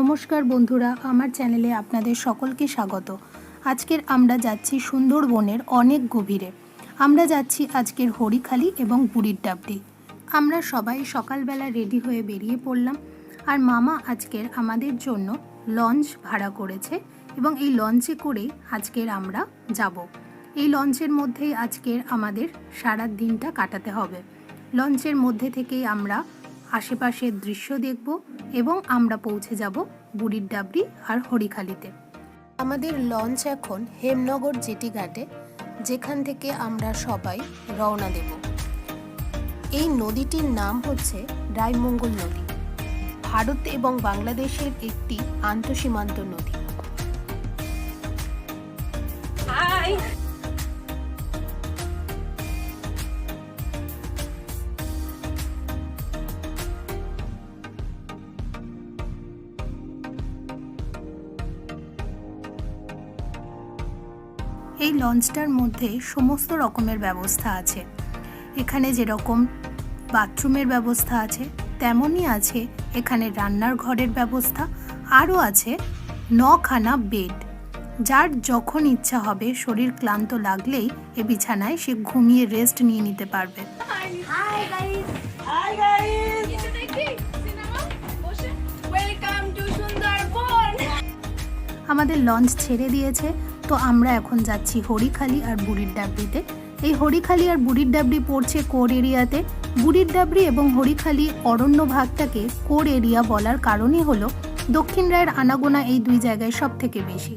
নমস্কার বন্ধুরা, আমার চ্যানেলে আপনাদের সকলকে স্বাগত। আজকের আমরা যাচ্ছি সুন্দরবনের অনেক গভীরে। আমরা যাচ্ছি আজকের হরিখালি এবং বুড়ির ডাবডি আমরা সবাই সকালবেলা রেডি হয়ে বেরিয়ে পড়লাম আর মামা আজকের আমাদের জন্য লঞ্চ ভাড়া করেছে এবং এই লঞ্চে করেই আজকের আমরা যাব। এই লঞ্চের মধ্যেই আজকের আমাদের সারা দিনটা কাটাতে হবে। লঞ্চের মধ্যে থেকেই আমরা আশেপাশের দৃশ্য দেখব এবং আমরা পৌঁছে যাব বুড়ির ডাবরি আর হরিখালিতে। আমাদের লঞ্চ এখন হেমনগর জেটি ঘাটে, যেখান থেকে আমরা সবাই রওনা দেব। এই নদীটির নাম হচ্ছে রায়মঙ্গল নদী। ভারত এবং বাংলাদেশের একটি আন্তঃসীমান্ত নদী। এই লঞ্চটার মধ্যে সমস্ত রকমের ব্যবস্থা আছে। এখানে যেরকম বাথরুমের ব্যবস্থা আছে তেমনই আছে এখানে রান্নার ঘরের ব্যবস্থা আরও আছে নখানা বেড। যার যখন ইচ্ছা হবে শরীর ক্লান্ত লাগলেই এ বিছানায় সে ঘুমিয়ে রেস্ট নিয়ে নিতে পারবে। আমাদের লঞ্চ ছেড়ে দিয়েছে। তো আমরা এখন যাচ্ছি হরিখালি আর বুড়ির ডাবরিতে এই হরিখালি আর বুড়ির ডাবরি পড়ছে কোর এরিয়াতে। বুড়ির ডাবরি এবং হরিখালি অরণ্য ভাগটাকে কোর এরিয়া বলার কারণই হলো দক্ষিণ রায়ের আনাগোনা এই দুই জায়গায় সব থেকে বেশি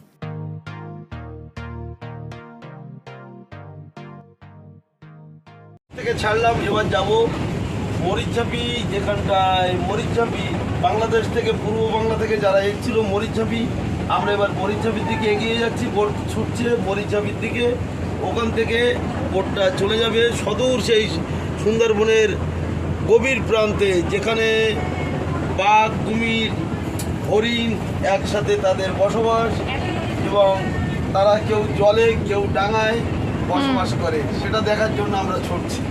ছাড়লাম, এবার যাব মরিচঝাপি যেখানটায়। মরিচঝাপি বাংলাদেশ থেকে, পূর্ব বাংলা থেকে যারা এসেছিল মরিচঝাপি আমরা এবার মরিচঝাপির দিকে এগিয়ে যাচ্ছি বোট ছুটছে মরিচঝাপির দিকে ওখান থেকে বোটটা চলে যাবে সদূর সেই সুন্দরবনের গভীর প্রান্তে যেখানে বাঘ কুমির হরিণ একসাথে তাদের বসবাস এবং তারা কেউ জলে কেউ ডাঙায় বসবাস করে। সেটা দেখার জন্য আমরা ছুটছি।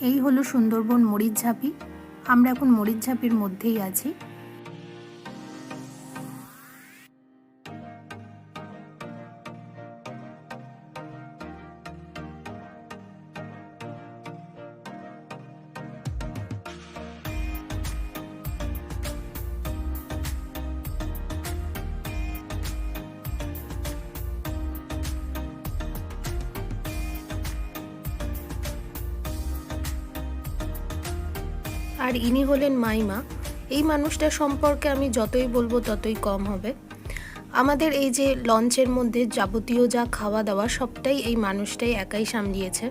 এই হলো সুন্দরবন মরিচঝাপি আমরা এখন মরিচঝাপির মধ্যেই আছি। আর ইনি হলেন মাইমা। এই মানুষটা সম্পর্কে আমি যতই বলব ততই কম হবে। আমাদের এই যে লঞ্চের মধ্যে যাবতীয় যা খাওয়া দাওয়া সবটাই এই মানুষটাই একাই সামলিয়েছে।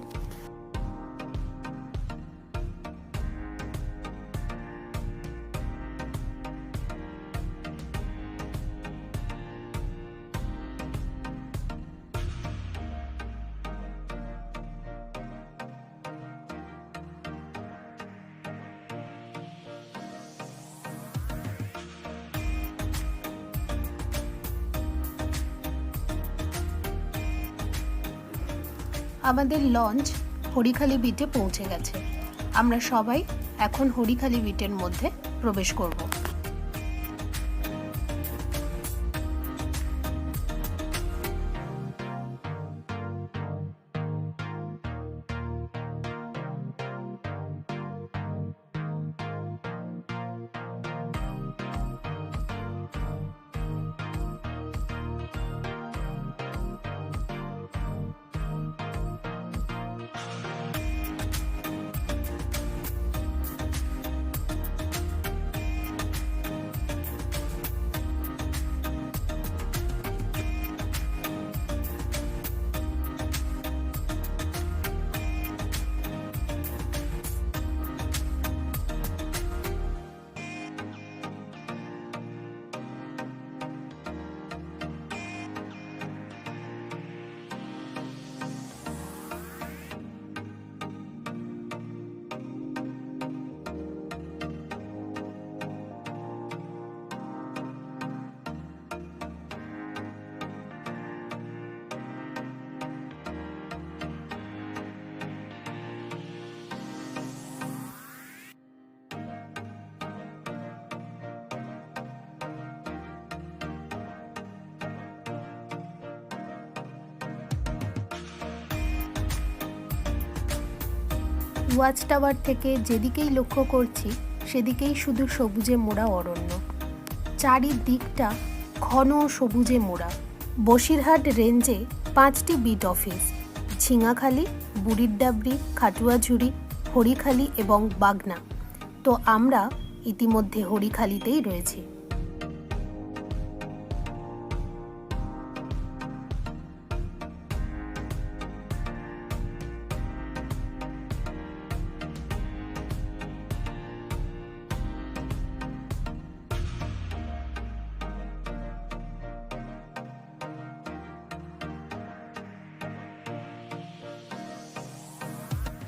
আমাদের লঞ্চ হরিখালি বিটে পৌঁছে গেছে। আমরা সবাই এখন হরিখালি বিটের মধ্যে প্রবেশ করব। ওয়াচ টাওয়ার থেকে যেদিকেই লক্ষ্য করছি, সেদিকেই শুধু সবুজে মোড়া অরণ্য। চারিদিকটা ঘন সবুজে মোড়া। বসিরহাট রেঞ্জে পাঁচটি বিট অফিস। ঝিঙাখালি, বুড়ির ডাবরি খাটুয়াঝুরি হরিখালি এবং বাগনা। তো আমরা ইতিমধ্যে হরিখালিতেই রয়েছি।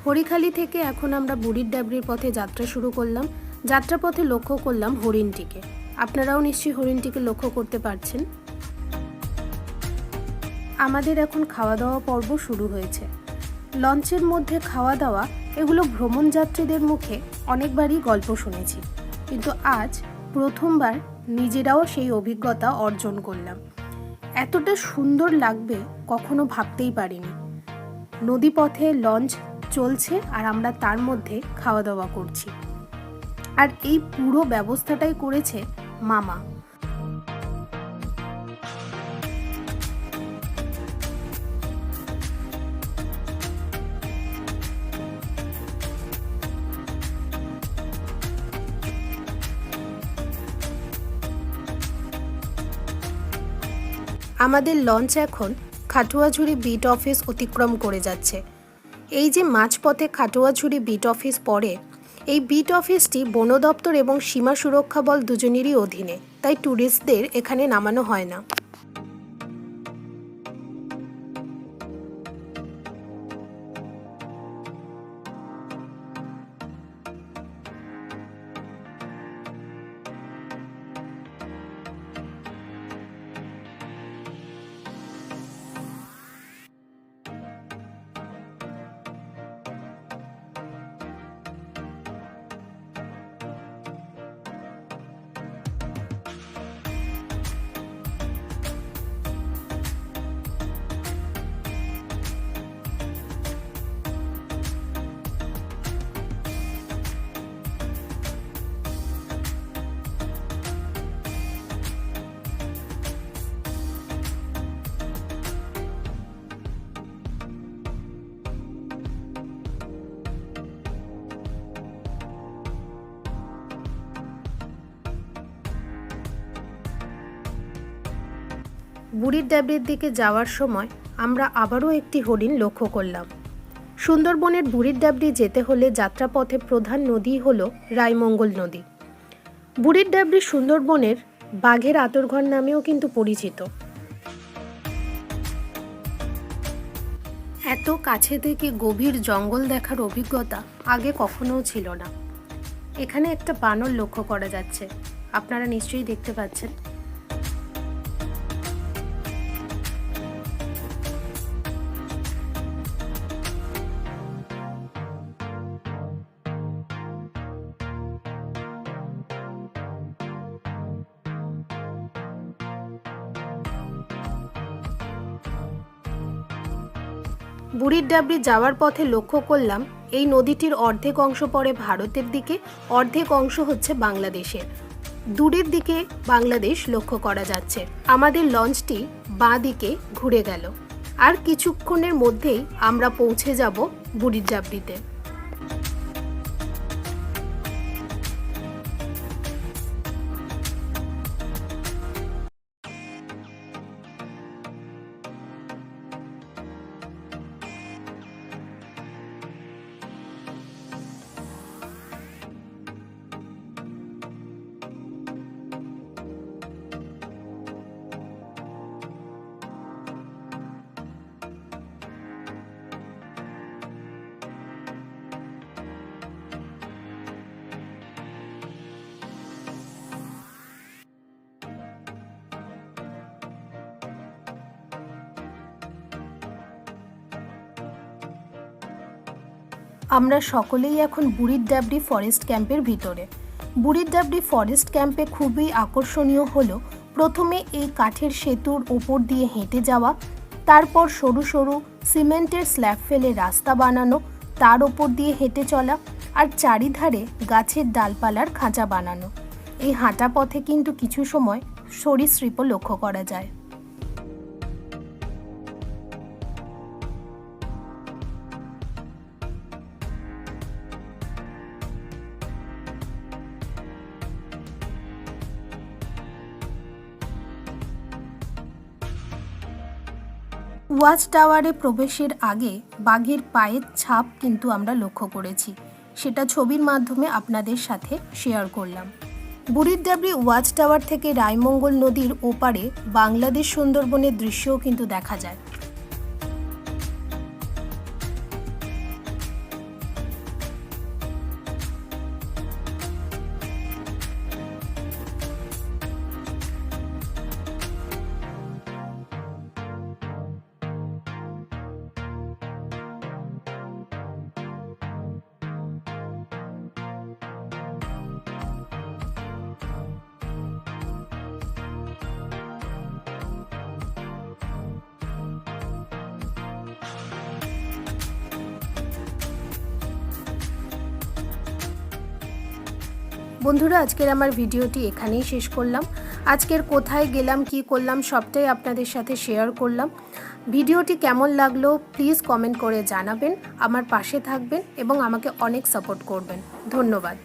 হরিখালি থেকে এখন আমরা বুড়ির ডাবরির পথে যাত্রা শুরু করলাম। যাত্রাপথে লক্ষ্য করলাম হরিণটিকে। আপনারাও নিশ্চয়ই হরিণটিকে লক্ষ্য করতে পারছেন। আমাদের এখন খাওয়া দাওয়া পর্ব শুরু হয়েছে। লঞ্চের মধ্যে খাওয়া দাওয়া এগুলো ভ্রমণ যাত্রীদের মুখে অনেকবারই গল্প শুনেছি। কিন্তু আজ প্রথমবার নিজেরাও সেই অভিজ্ঞতা অর্জন করলাম। এতটা সুন্দর লাগবে কখনো ভাবতেই পারিনি। নদীপথে লঞ্চ চলছে আর আমরা তার মধ্যে খাওয়া দাওয়া করছি। আর এই পুরো ব্যবস্থাটাই করেছে মামা। আমাদের লঞ্চ এখন খাটুয়াঝুরি বিট অফিস অতিক্রম করে যাচ্ছে। এই যে মাঝপথে খাটুয়াঝুরি বিট অফিস পড়ে, এই বিট অফিসটি বন দপ্তর এবং সীমা সুরক্ষা বল দুজনেরই অধীনে, তাই ট্যুরিস্টদের এখানে নামানো হয় না। বুড়ির ডাবরির দিকে যাওয়ার সময় আমরা আবারও একটি হরিণ লক্ষ্য করলাম। সুন্দরবনের বুড়ির ডাবরি যেতে হলে যাত্রাপথে প্রধান নদী হল রায়মঙ্গল নদী। বুড়ির ডাবরি সুন্দরবনের বাঘের আতরঘর নামেও কিন্তু পরিচিত। এত কাছে থেকে গভীর জঙ্গল দেখার অভিজ্ঞতা আগে কখনোও ছিল না। এখানে একটা বানর লক্ষ্য করা যাচ্ছে। আপনারা নিশ্চয়ই দেখতে পাচ্ছেন। বুড়ির ডাবরি যাওয়ার পথে লক্ষ্য করলাম, এই নদীটির অর্ধেক অংশ পড়ে ভারতের দিকে, অর্ধেক অংশ হচ্ছে বাংলাদেশের। দূরের দিকে বাংলাদেশ লক্ষ্য করা যাচ্ছে। আমাদের লঞ্চটি বাঁ দিকে ঘুরে গেল। আর কিছুক্ষণের মধ্যেই আমরা পৌঁছে যাব বুড়ির ডাবরিতে আমরা সকলেই এখন বুড়ির ডাবরি ফরেস্ট ক্যাম্পের ভিতরে। বুড়ির ডাবরি ফরেস্ট ক্যাম্পে খুবই আকর্ষণীয় হলো, প্রথমে এই কাঠের সেতুর ওপর দিয়ে হেঁটে যাওয়া, তারপর সরু সরু সিমেন্টের স্ল্যাব ফেলে রাস্তা বানানো, তার ওপর দিয়ে হেঁটে চলা আর চারিধারে গাছের ডালপালার খাঁচা বানানো। এই হাঁটা পথে কিন্তু কিছু সময় সরীসৃপও লক্ষ্য করা যায়। ওয়াচ টাওয়ারে প্রবেশের আগে বাঘের পায়ের ছাপ কিন্তু আমরা লক্ষ্য করেছি। সেটা ছবির মাধ্যমে আপনাদের সাথে শেয়ার করলাম। বুড়ির ডাবরি ওয়াচ টাওয়ার থেকে রায়মঙ্গল নদীর ওপারে বাংলাদেশ সুন্দরবনের দৃশ্যও কিন্তু দেখা যায়। বন্ধুরা, আজকের আমার ভিডিওটি এখানেই শেষ করলাম। আজকের কোথায় গেলাম, কি করলাম, সবটাই আপনাদের সাথে শেয়ার করলাম। ভিডিওটি কেমন লাগল প্লিজ কমেন্ট করে জানাবেন, আমার পাশে থাকবেন এবং আমাকে অনেক সাপোর্ট করবেন। ধন্যবাদ।